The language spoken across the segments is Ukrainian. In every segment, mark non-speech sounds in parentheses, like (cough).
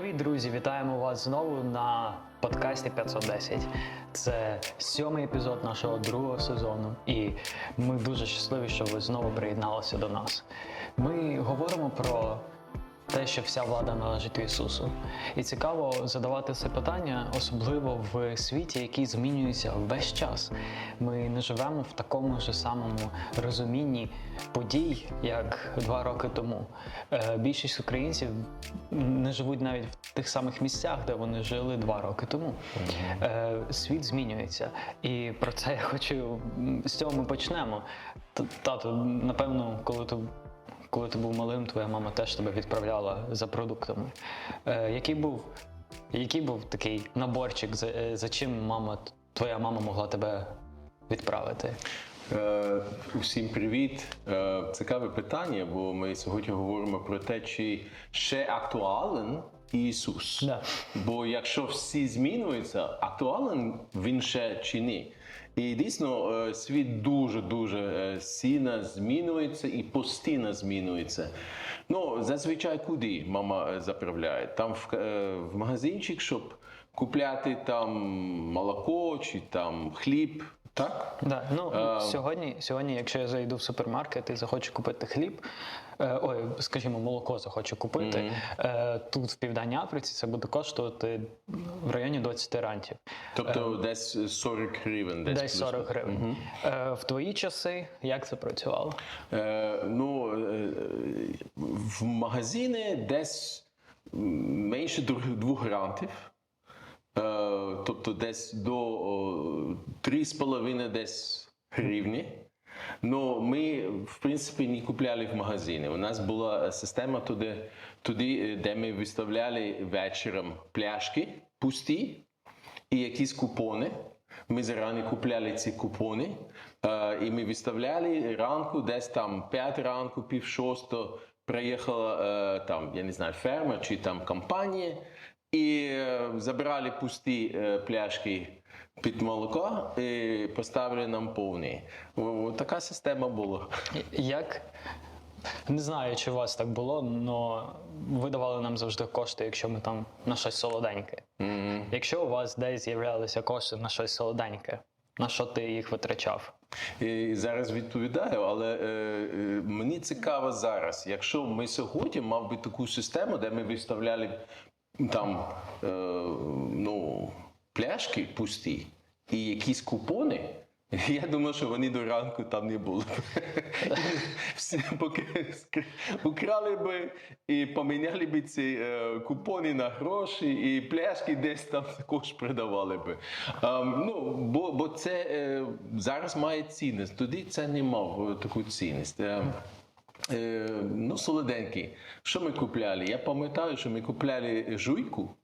Привіт, друзі! Вітаємо вас знову на подкасті 510. Це сьомий епізод нашого другого сезону, і ми дуже щасливі, що ви знову приєдналися до нас. Ми говоримо про те, що вся влада належить Ісусу. І цікаво задавати це питання, особливо в світі, який змінюється весь час. Ми не живемо в такому ж самому розумінні подій, як два роки тому. Е, Більшість українців не живуть навіть в тих самих місцях, де вони жили два роки тому. Е, Світ змінюється, і про це я хочу з цього ми почнемо. Тато, напевно, коли ти коли ти був малим, твоя мама теж тебе відправляла за продуктами. Е, який був, який був такий наборчик, за, е, за чим мама, твоя мама могла тебе відправити? Е, Усім привіт. Е, Цікаве питання, бо ми сьогодні говоримо про те, чи ще актуален Ісус. Да. Бо якщо всі змінюються, актуален він ще чи ні. І дійсно е, світ дуже дуже сильно змінюється і постійно змінюється. Ну, зазвичай куди мама е, заправляє? Там в, е, в магазинчик, щоб купляти там молоко чи там хліб. Так? Да, ну Е, сьогодні, сьогодні, якщо я зайду в супермаркет і захочу купити хліб, е, ой, скажімо, молоко захочу купити, е, тут в Південній Африці це буде коштувати в районі 20 рантів. Тобто десь 40 гривень. Десь, Десь 40 гривень. Е, в твої часи як це працювало? Е, ну, е, в магазини десь менше двох двох грантів. Е, тобто десь до о, 3,5 десь гривні. Ну, ми, в принципі, не купляли в магазини. У нас була система туди, туди де ми виставляли вечором пляшки пусті і якісь купони. Ми зарані купляли ці купони, е, і ми виставляли ранку, десь там 5 ранку, пів шосто, приїхала е, там, я не знаю, ферма чи там компанія, і е, забрали пусті е, пляшки під молоко і поставили нам повні. Така система була. Як не знаю, чи у вас так було, але ви давали нам завжди кошти, якщо ми там на щось солоденьке. Якщо у вас десь з'являлися кошти на щось солоденьке, на що ти їх витрачав? І зараз відповідаю, але е, е, мені цікаво зараз, якщо ми сьогодні мав би таку систему, де ми виставляли там е, ну, пляшки пусті і якісь купони. (laughs) Я думаю, що вони до ранку там не були. (laughs) Всі поки украли би і поміняли б ці е, купони на гроші, і пляшки десь там також продавали би. Ем, ну, бо, бо це е, зараз має цінність. Тоді це не мав е, таку цінність. Е, ну, солоденький. Що ми купляли? Я пам'ятаю, що ми купляли жуйку.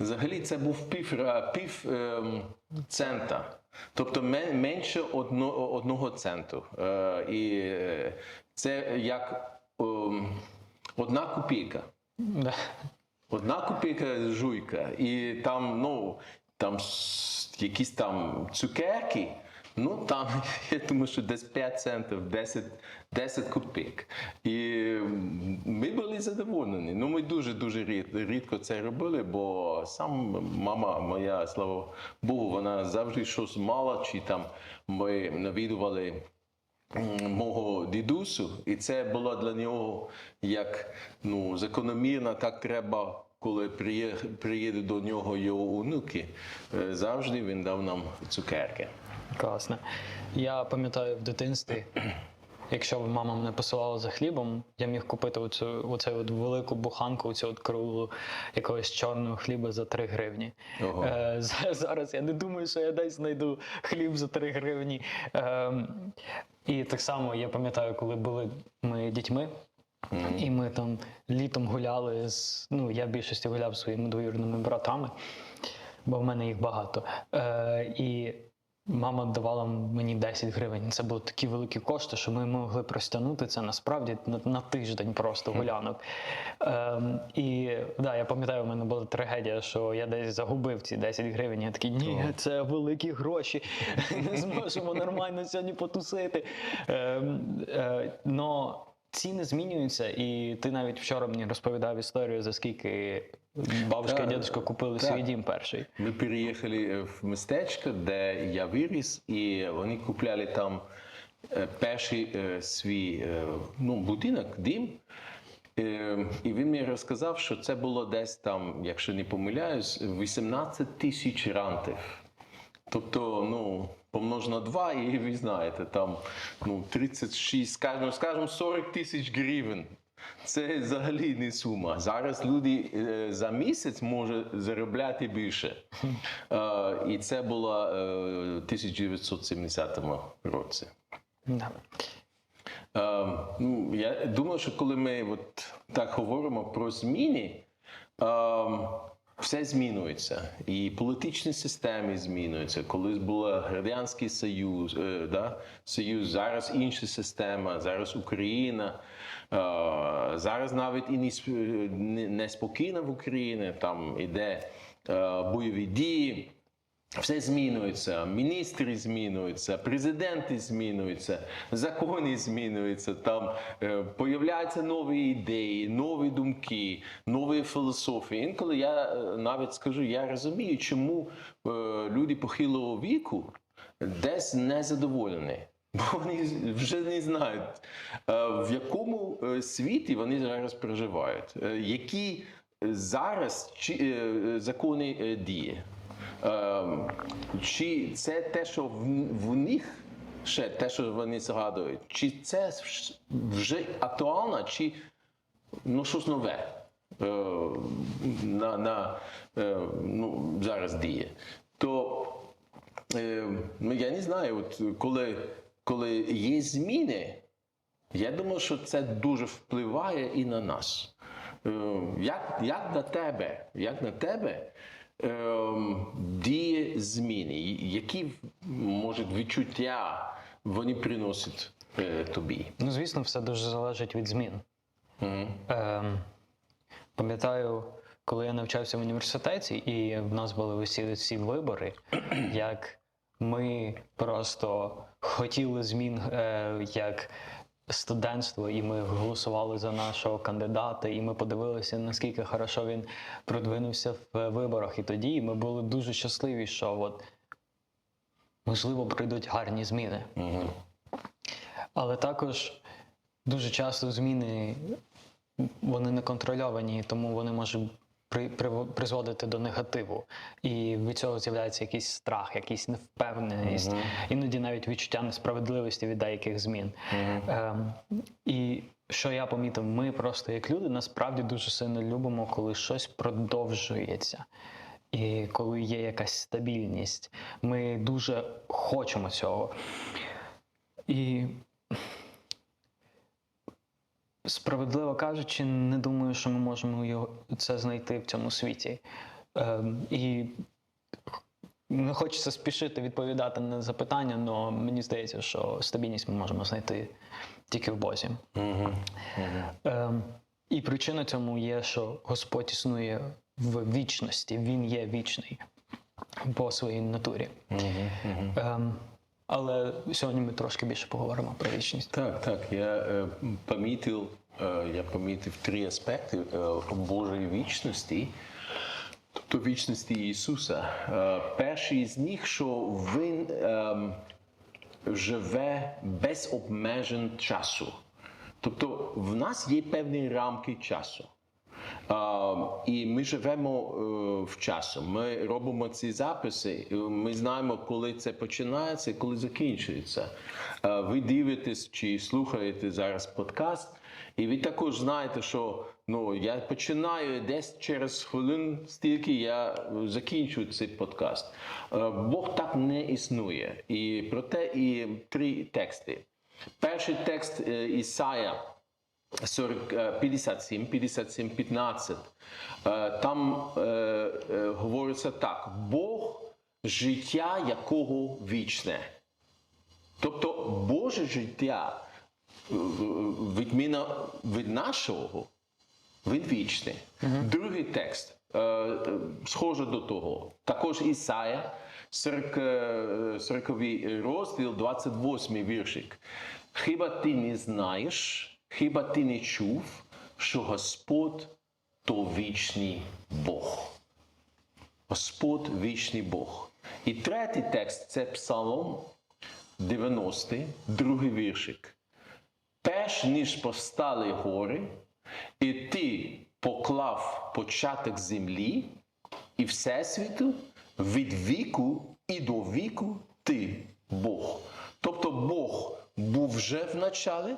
Взагалі це був пів, пів ем, цента, тобто мен- менше одно, одного центу. Е, і е, це як ем, одна копійка. Одна копійка жуйка, і там, ну, там якісь там цукерки. Ну там (laughs) я думаю, що десь 5 центів, 10, 10 копійок. І ми були задоволені. Ну, ми дуже дуже рід- рідко це робили, бо сам мама моя, слава Богу, вона завжди щось мала, чи там ми навідували мого дідусю, і це було для нього як ну, закономірно, так треба. Коли приїде до нього його онуки, е, завжди він дав нам цукерки. Класно. Я пам'ятаю в дитинстві, якщо б мама мене посилала за хлібом, я міг купити оцю, оцю от велику буханку, оцю от круглу якогось чорного хліба за 3 гривні. Ого. Е, зараз я не думаю, що я десь знайду хліб за 3 гривні. Е, і так само я пам'ятаю, коли були ми дітьми. І ми там літом гуляли з. Ну, я в більшості гуляв своїми двоюрідними братами, бо в мене їх багато. Е, і мама давала мені 10 гривень. Це були такі великі кошти, що ми могли простягнути це насправді на, на тиждень просто гулянок. Е, і да, я пам'ятаю, в мене була трагедія, що я десь загубив ці 10 гривень. Я такий, ні, це великі гроші. (laughs) Не зможемо нормально сьогодні потусити. Е, е, но ціни змінюються, і ти навіть вчора мені розповідав історію, за скільки бабушка і Так, дідусь купили так. свій дім перший. Ми переїхали в містечко, де я виріс, і вони купляли там е, перший е, свій е, ну, будинок, дім. І він мені розказав, що це було десь там, якщо не помиляюсь, 18 тисяч рантів. Тобто, ну, помнож на 2, і ви знаєте, там ну, 36, скажімо, скажімо 40 тисяч гривень. Це взагалі не сума. Зараз люди е, за місяць можуть заробляти більше. Е, і це було в 1970 році. Да. Е, ну, я думаю, що коли ми от так говоримо про зміни, е, все змінюється. І політичні системи змінюються. Колись був Радянський Союз, е, да? Союз, зараз інша система, зараз Україна. Е, зараз навіть і несп- не- спокійна в Україні, там іде е, бойові дії. Все змінюється, міністри змінюються, президенти змінюються, закони змінюються. Там е, появляються нові ідеї, нові думки, нові філософії. Інколи я е, навіть скажу, я розумію, чому е, люди похилого віку десь незадоволені. (laughs) Бо вони вже не знають, е, в якому е, світі вони зараз проживають, які зараз закони діє. Ем, Чи це те, що в, них ще те, що вони згадують, чи це вже актуально, чи ну, щось нове е, на, на, е, ну, зараз діє. То е, ну, я не знаю, от коли, коли є зміни, я думаю, що це дуже впливає і на нас. Як, як на тебе, як на тебе ем, діє зміни? Які може відчуття вони приносять е, тобі? Ну, звісно, все дуже залежить від змін. Ем, пам'ятаю, коли я навчався в університеті, і в нас були усі ці вибори, як ми просто хотіли змін е, як студентство, і ми голосували за нашого кандидата, і ми подивилися, наскільки хорошо він продвинувся в виборах. І тоді ми були дуже щасливі, що от, можливо прийдуть гарні зміни. Але також дуже часто зміни вони не контрольовані, тому вони можуть при, приво- призводити до негативу. І від цього з'являється якийсь страх, якась невпевненість, іноді навіть відчуття несправедливості від деяких змін. Ем, і що я помітив, ми просто як люди насправді дуже сильно любимо, коли щось продовжується. І коли є якась стабільність, ми дуже хочемо цього. І справедливо кажучи, не думаю, що ми можемо його це знайти в цьому світі. Ем, і не хочеться спішити відповідати на запитання, але мені здається, що стабільність ми можемо знайти тільки в Бозі. Ем, і причина цьому є, що Господь існує в вічності, Він є вічний по своїй натурі. Ем, але сьогодні ми трошки більше поговоримо про вічність. Так, так. Я е, помітив, е, я помітив три аспекти е, Божої вічності, тобто вічності Ісуса. Е, перший з них, що Він ем, живе без обмежень часу. Тобто в нас є певні рамки часу. А, і ми живемо е, в часу. Ми робимо ці записи. Ми знаємо, коли це починається коли закінчується. Е, ви дивитесь чи слухаєте зараз подкаст, і ви також знаєте, що ну я починаю десь через хвилин, стільки я е, закінчую цей подкаст. Е, Бог так не існує. І проте і три тексти. Перший текст е, Ісая. 40, е, 57, 57, 15. Е, Там говориться так: Бог життя якого вічне. Тобто Боже життя відміна від нашого, він вічний. Другий текст е, е, схоже до того. Також Ісая, 40, е, 40 розділ, 28 віршик. Хіба ти не знаєш, хіба ти не чув, що Господь то вічний Бог? Господь вічний Бог. І третій текст це Псалом 90, другий віршик. Перш ніж повстали гори, і ти поклав початок землі і Всесвіту, від віку і до віку ти Бог. Тобто Бог був вже в началі,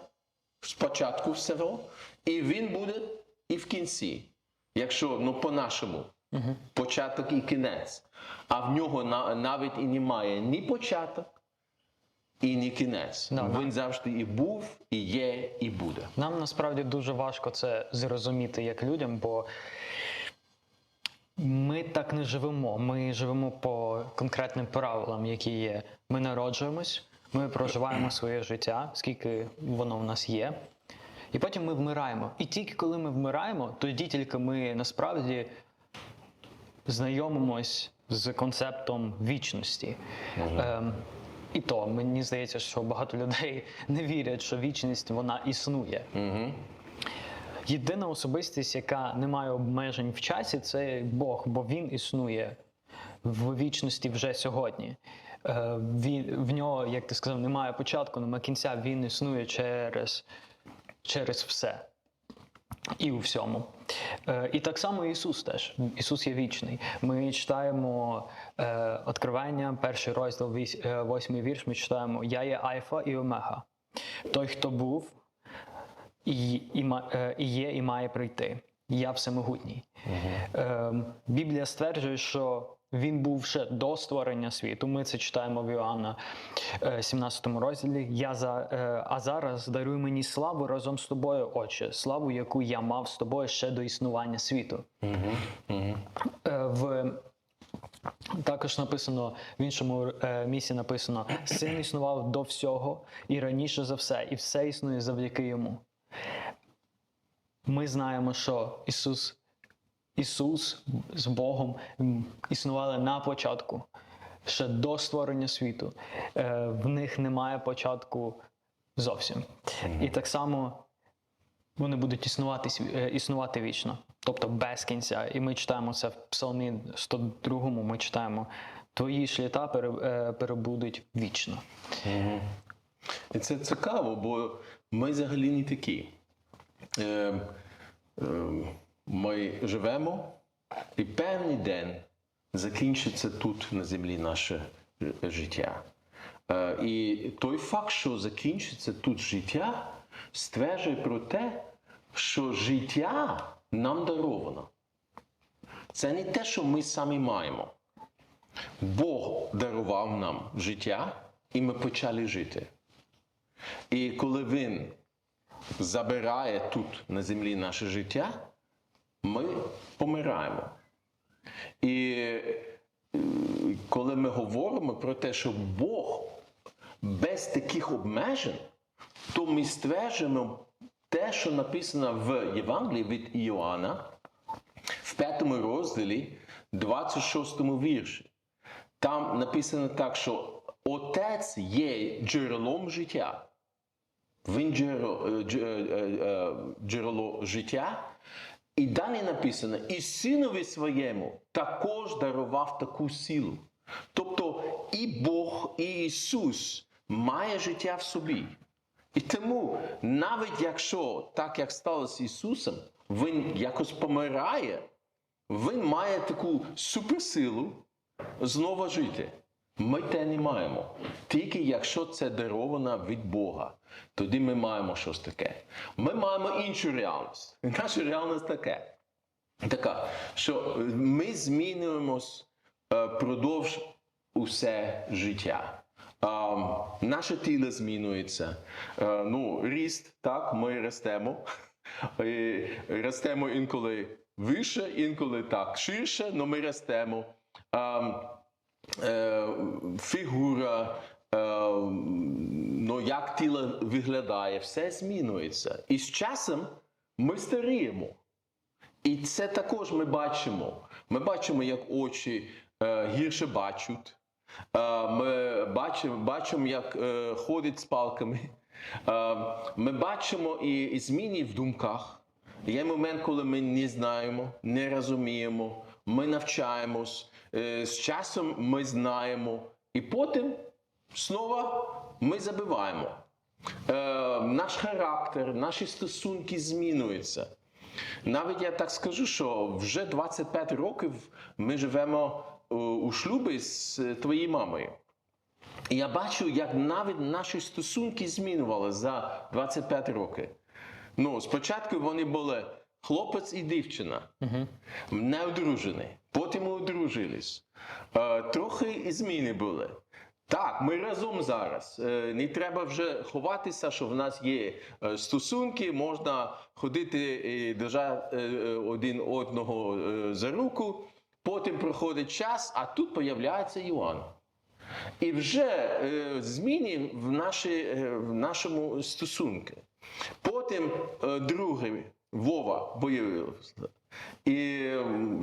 спочатку всього, і він буде і в кінці. Якщо ну по-нашому, початок і кінець. А в нього на- навіть і немає ні початок, і ні кінець. Да, да. Він завжди і був, і є, і буде. Нам насправді дуже важко це зрозуміти як людям, бо ми так не живемо. Ми живемо по конкретним правилам, які є. Ми народжуємось, ми проживаємо (clears throat) своє життя, скільки воно в нас є. І потім ми вмираємо. І тільки коли ми вмираємо, тоді тільки ми насправді знайомимось з концептом вічності. Ем, і то мені здається, що багато людей не вірять, що вічність вона існує. Єдина особистість, яка не має обмежень в часі, це Бог, бо він існує в вічності вже сьогодні. Е, Він, в нього, як ти сказав, немає початку, немає кінця, він існує через, через все і у всьому. Е, І так само Ісус теж. Ісус є вічний. Ми читаємо е, Откривання, перший розділ, е, восьмий вірш. Ми читаємо Я є Альфа і Омега. Той, хто був, і, і, е, і є, і має прийти. Я всемогутній. Е, Біблія стверджує, що він був ще до створення світу. Ми це читаємо в Іоанна е, 17 розділі. Я за, е, а зараз даруй мені славу разом з тобою, Отче, славу, яку я мав з тобою ще до існування світу. Е, В також написано в іншому е, місці написано: Син існував до всього і раніше за все, і все існує завдяки йому. Ми знаємо, що Ісус, Ісус з Богом існували на початку, ще до створення світу. Е, В них немає початку зовсім. І так само вони будуть існувати, е, існувати вічно, тобто без кінця. І ми читаємо це в Псалмі 102, ми читаємо Твої шліта е, перебудуть вічно. І це цікаво, бо ми взагалі не такі. Е, е, ми живемо, і певний день закінчиться тут на землі наше життя. Е, і той факт, що закінчиться тут життя, стверджує про те, що життя нам даровано. Це не те, що ми самі маємо. Бог дарував нам життя, і ми почали жити. І коли Він забирає тут на землі наше життя, ми помираємо. І е, коли ми говоримо про те, що Бог без таких обмежень, то ми стверджуємо те, що написано в Євангелії від Іоанна, в п'ятому розділі, 26 вірші. Там написано так, що Отець є джерелом життя. Він джерело, дж- е, е, джерело життя. І далі написано, і синові своєму також дарував таку силу. Тобто і Бог, і Ісус має життя в собі. І тому, навіть якщо так як сталося з Ісусом, Він якось помирає, Він має таку суперсилу знову жити. Ми те не маємо. Тільки якщо це даровано від Бога, тоді ми маємо щось таке. Ми маємо іншу реальність. Наша реальність таке. така, що ми змінюємось е, продовж усе життя. Наше тіло змінюється. Е, ну, ріст, так, ми ростемо. І ростемо інколи вище, інколи так ширше, але ми ростемо. Е, фігура, е, ну, як тіло виглядає, все змінюється. І з часом ми старіємо. І це також ми бачимо. Ми бачимо, як очі е, гірше бачать. Е, ми бачимо, бачимо як е, ходять з палками. Е, Ми бачимо і, і зміни в думках. Є момент, коли ми не знаємо, не розуміємо, ми навчаємось, з часом ми знаємо, і потім знову ми забиваємо. Е, Наш характер, наші стосунки змінюються. Навіть я так скажу, що вже 25 років ми живемо е, у шлюбі з е, твоєю мамою. І я бачу, як навіть наші стосунки змінювали за 25 років. Ну, спочатку вони були хлопець і дівчина, не одружені. Потім ми одружились. Е, трохи і зміни були. Так, ми разом зараз. Е, Не треба вже ховатися, що в нас є е, стосунки, можна ходити і держати один одного за руку. Потім проходить час, а тут появляється Іоанн. І вже зміни в, наші, в нашому стосунку. Потім другий Вова появився. І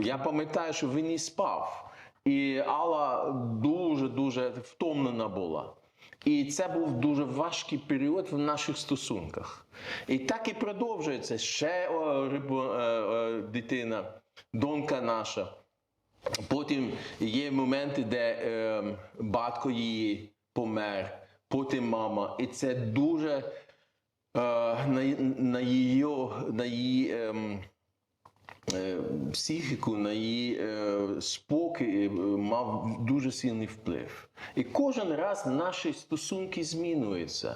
я пам'ятаю, що він не спав. І Алла дуже-дуже втомлена була. І це був дуже важкий період в наших стосунках. І так і продовжується ще о, рибо- е, е, дитина, донька наша. Потім є моменти, де е, батько її помер, потім мама. І це дуже е, на, на її, на її е, психіку, на її е, спокій е, мав дуже сильний вплив. І кожен раз наші стосунки змінюються.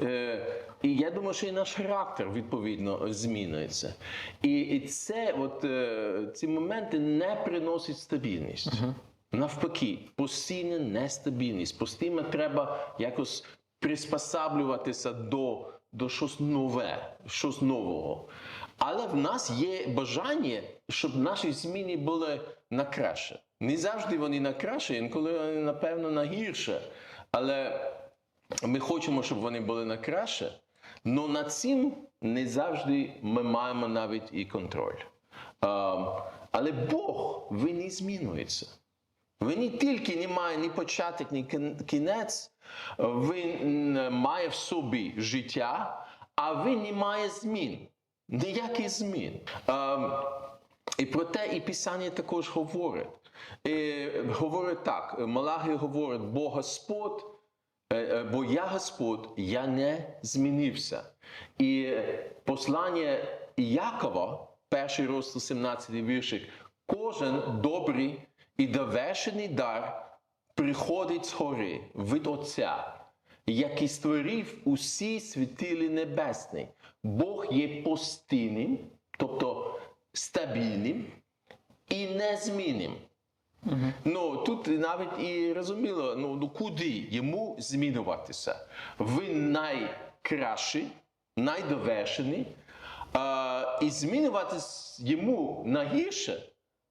Е, і я думаю, що і наш характер відповідно змінюється. І, це, от, е, ці моменти не приносять стабільність. Навпаки, постійна нестабільність. Постійно треба якось приспосаблюватися до, до щось нове, щось нового. Але в нас є бажання, щоб наші зміни були на краще. Не завжди вони на краще, інколи вони, напевно, на гірше. Але ми хочемо, щоб вони були на краще. але над цим не завжди ми маємо навіть і контроль. Але Бог він не змінюється. Він не тільки не має ні початок, ні кінець, він має в собі життя, а він не має змін. Ніяких змін. Ем, і про те і Писання також говорить. І говорить так: Малахи говорить, бо Господь, е, е, бо я Господь, я не змінився. І послання Якова, перший розділ 17 віршик, кожен добрий і довершений дар приходить з гори від Отця, який створив усі світилі небесні. Бог є постійним, тобто стабільним і незмінним. Ну тут навіть і розуміло, ну, ну куди йому змінюватися. Він найкращий, найдовершений, а, і змінюватись йому на гірше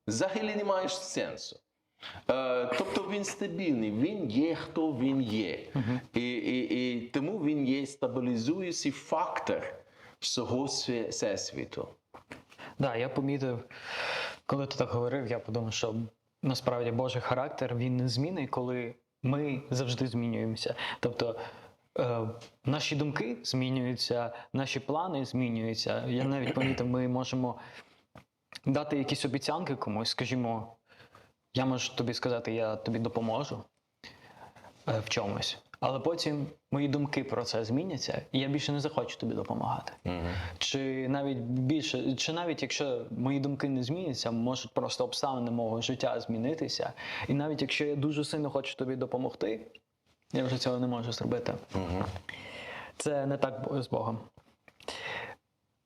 взагалі не має сенсу. Е, тобто він стабільний, він є, хто він є. І, і, і тому він є стабілізуючий фактор всього всесвіту. Да, я помітив, коли ти так говорив, я подумав, що насправді Божий характер він не змінний, коли ми завжди змінюємося. Тобто е, наші думки змінюються, наші плани змінюються. Я навіть помітив, ми можемо дати якісь обіцянки комусь, скажімо, я можу тобі сказати, я тобі допоможу е, в чомусь. Але потім мої думки про це зміняться, і я більше не захочу тобі допомагати. Чи навіть більше, чи навіть якщо мої думки не зміняться, можуть просто обставини мого життя змінитися. І навіть якщо я дуже сильно хочу тобі допомогти, я вже цього не можу зробити. Це не так з Богом.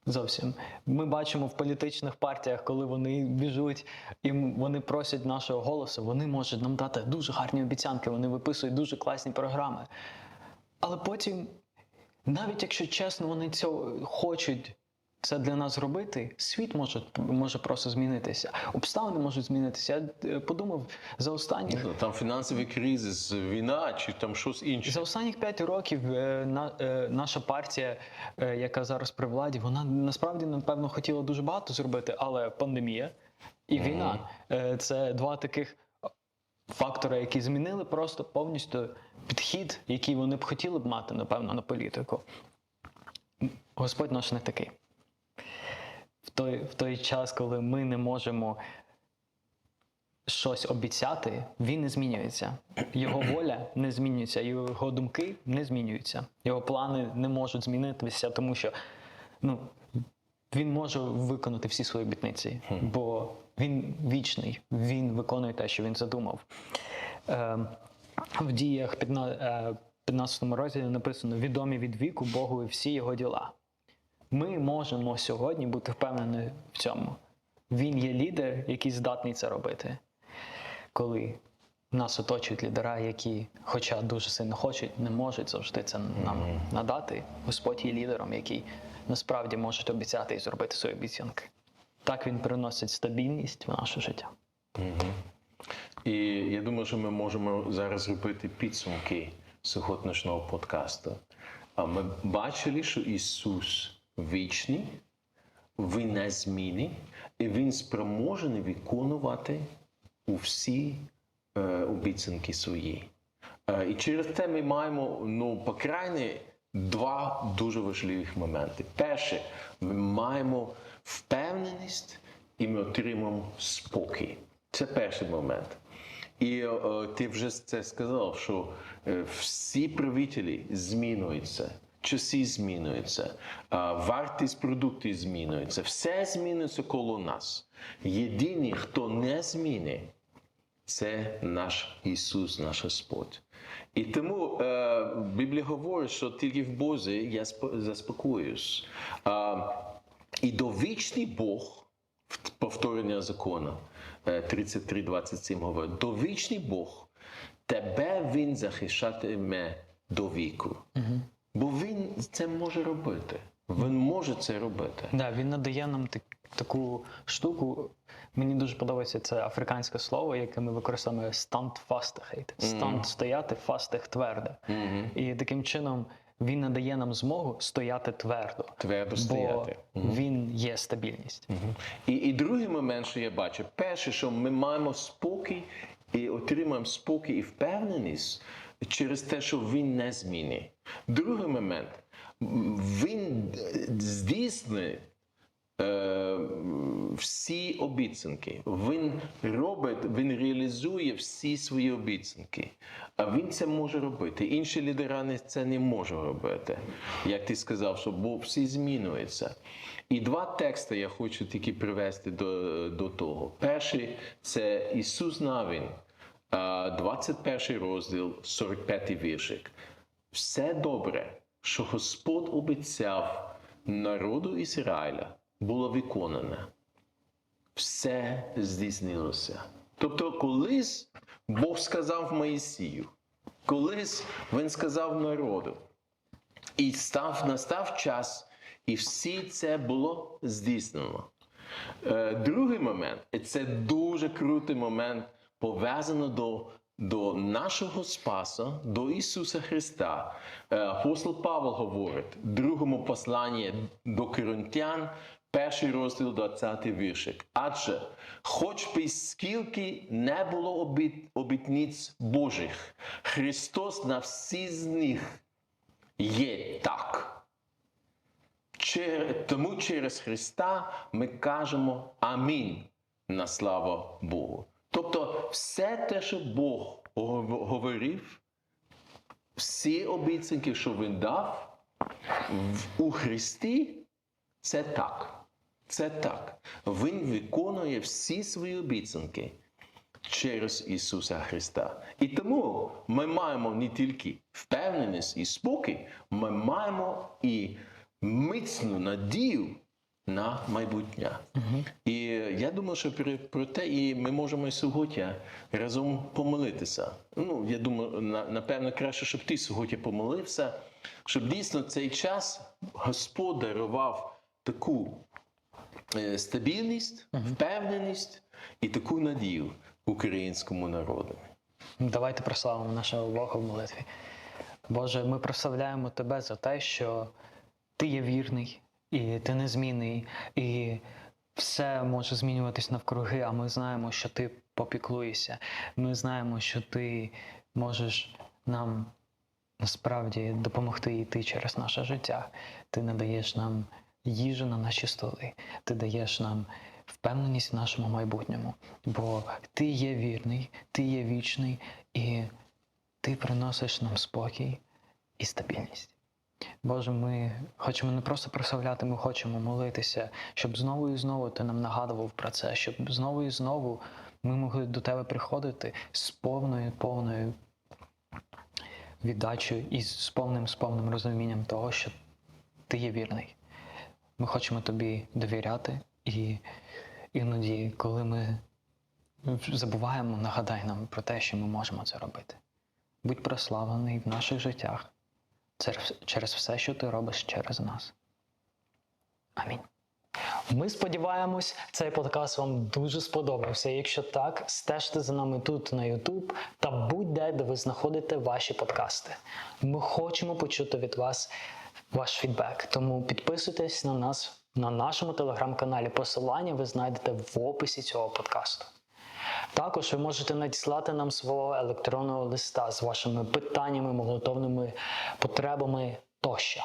Зовсім. Ми бачимо в політичних партіях, коли вони біжуть і вони просять нашого голосу, вони можуть нам дати дуже гарні обіцянки, вони виписують дуже класні програми. Але потім, навіть якщо чесно, вони цього хочуть це для нас зробити, світ може, може просто змінитися. Обставини можуть змінитися. Я е, подумав за останніх Ну, Там фінансові кризи, з війна чи там щось інше. за останніх п'ять років е, на, е, наша партія, яка зараз при владі, вона насправді напевно хотіла дуже багато зробити, але пандемія і війна це два таких фактори, які змінили просто повністю підхід, який вони б хотіли б мати, напевно, на політику. Господь наш не такий. В той, в той час, коли ми не можемо щось обіцяти, він не змінюється. Його воля не змінюється, його думки не змінюються. Його плани не можуть змінитися, тому що ну, він може виконати всі свої обітниці, бо він вічний, він виконує те, що він задумав. Е, в діях 15, е, 15 розділі написано відомі від віку Богу і всі його діла. Ми можемо сьогодні бути впевнені в цьому. Він є лідер, який здатний це робити. Коли нас оточують лідера, які, хоча дуже сильно хочуть, не можуть завжди це нам надати. Господь є лідером, який насправді може обіцяти і зробити свої обіцянки. Так він приносить стабільність в наше життя. І я думаю, що ми можемо зараз зробити підсумки сьогоднішнього подкасту. А ми бачили, що Ісус вічний, Він незмінний, і Він спроможений виконувати усі е, обіцянки свої. Е, і через те ми маємо, ну, по крайній, два дуже важливих моменти. Перше, ми маємо впевненість і ми отримаємо спокій. Це перший момент. І е, ти вже це сказав, що е, всі правителі змінюються, часи змінюються, е, вартість продуктів змінюється, все змінюється коло нас. Єдиний, хто не змінить, це наш Ісус, наш Господь. І тому е, Біблія говорить, що тільки в Бозі я спо- заспокоююсь. Е, і довічний Бог, повторення закону е, 33.27 говорить, довічний Бог, тебе Він захищатиме до віку. Бо Він це може робити. Він може це робити. Да, він надає нам так, таку штуку. Мені дуже подобається це африканське слово, яке ми використовуємо stand fastehate. Stand стояти, фастих твердо. І таким чином він надає нам змогу стояти твердо. Твердо бо стояти. він є стабільність. І, і другий момент, що я бачу, перше, що ми маємо спокій і отримаємо спокій і впевненість через те, що він не змінить. Другий момент, він здійснить е, всі обіцянки. Він робить, він реалізує всі свої обіцянки. А він це може робити. Інші лідери це не можуть робити. Як ти сказав, що бо всі змінюються. І два тексти я хочу тільки привести до, до того. Перший це Ісус Навін, 21 розділ, 45 віршик. Все добре, що Господь обіцяв народу Ізраїля, було виконане. Все здійснилося. Тобто, колись Бог сказав Моїсію, колись Він сказав народу, і став, настав час, і всі це було здійснено. Е, Другий момент, і це дуже крутий момент, пов'язано до, до нашого Спаса, до Ісуса Христа. Е, Апостол Павло говорить в другому посланні до Коринтян, перший розділ 20 віршик. Адже, хоч би скільки не було обіт, обітниць Божих, Христос на всі з них є так. Тому через Христа ми кажемо Амінь на славу Богу. Тобто, все те, що Бог говорив, всі обіцянки, що Він дав у Христі, це так. Це так. Він виконує всі свої обіцянки через Ісуса Христа. І тому ми маємо не тільки впевненість і спокій, ми маємо і міцну надію на майбутнє. І я думаю, що про, те і ми можемо і сьогодні разом помолитися. Ну, я думаю, напевно, краще, щоб ти сьогодні помолився, щоб дійсно цей час Господь дарував таку е, стабільність, впевненість і таку надію українському народу. Давайте прославимо нашого Бога в молитві. Боже, ми прославляємо Тебе за те, що Ти є вірний і ти незмінний, і все може змінюватись навкруги, а ми знаємо, що Ти попіклуєшся. Ми знаємо, що ти можеш нам насправді допомогти йти через наше життя. Ти надаєш нам їжу на наші столи, ти даєш нам впевненість в нашому майбутньому. Бо ти є вірний, ти є вічний, і ти приносиш нам спокій і стабільність. Боже, ми хочемо не просто прославляти, ми хочемо молитися, щоб знову і знову ти нам нагадував про це, щоб знову і знову ми могли до тебе приходити з повною, повною віддачею і з повним, з повним розумінням того, що ти є вірний. Ми хочемо тобі довіряти, і іноді, коли ми забуваємо, нагадай нам про те, що ми можемо це робити. Будь прославлений в наших життях через все, що ти робиш через нас. Амінь. Ми сподіваємось, цей подкаст вам дуже сподобався. Якщо так, стежте за нами тут на YouTube та будь-де, де ви знаходите ваші подкасти. Ми хочемо почути від вас ваш фідбек. Тому підписуйтесь на нас на нашому телеграм-каналі. Посилання ви знайдете в описі цього подкасту. Також ви можете надіслати нам свого електронного листа з вашими питаннями, молотовними потребами тощо.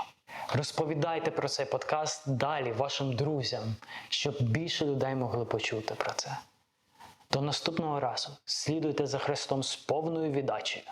Розповідайте про цей подкаст далі вашим друзям, щоб більше людей могли почути про це. До наступного разу слідуйте за Христом з повною віддачею.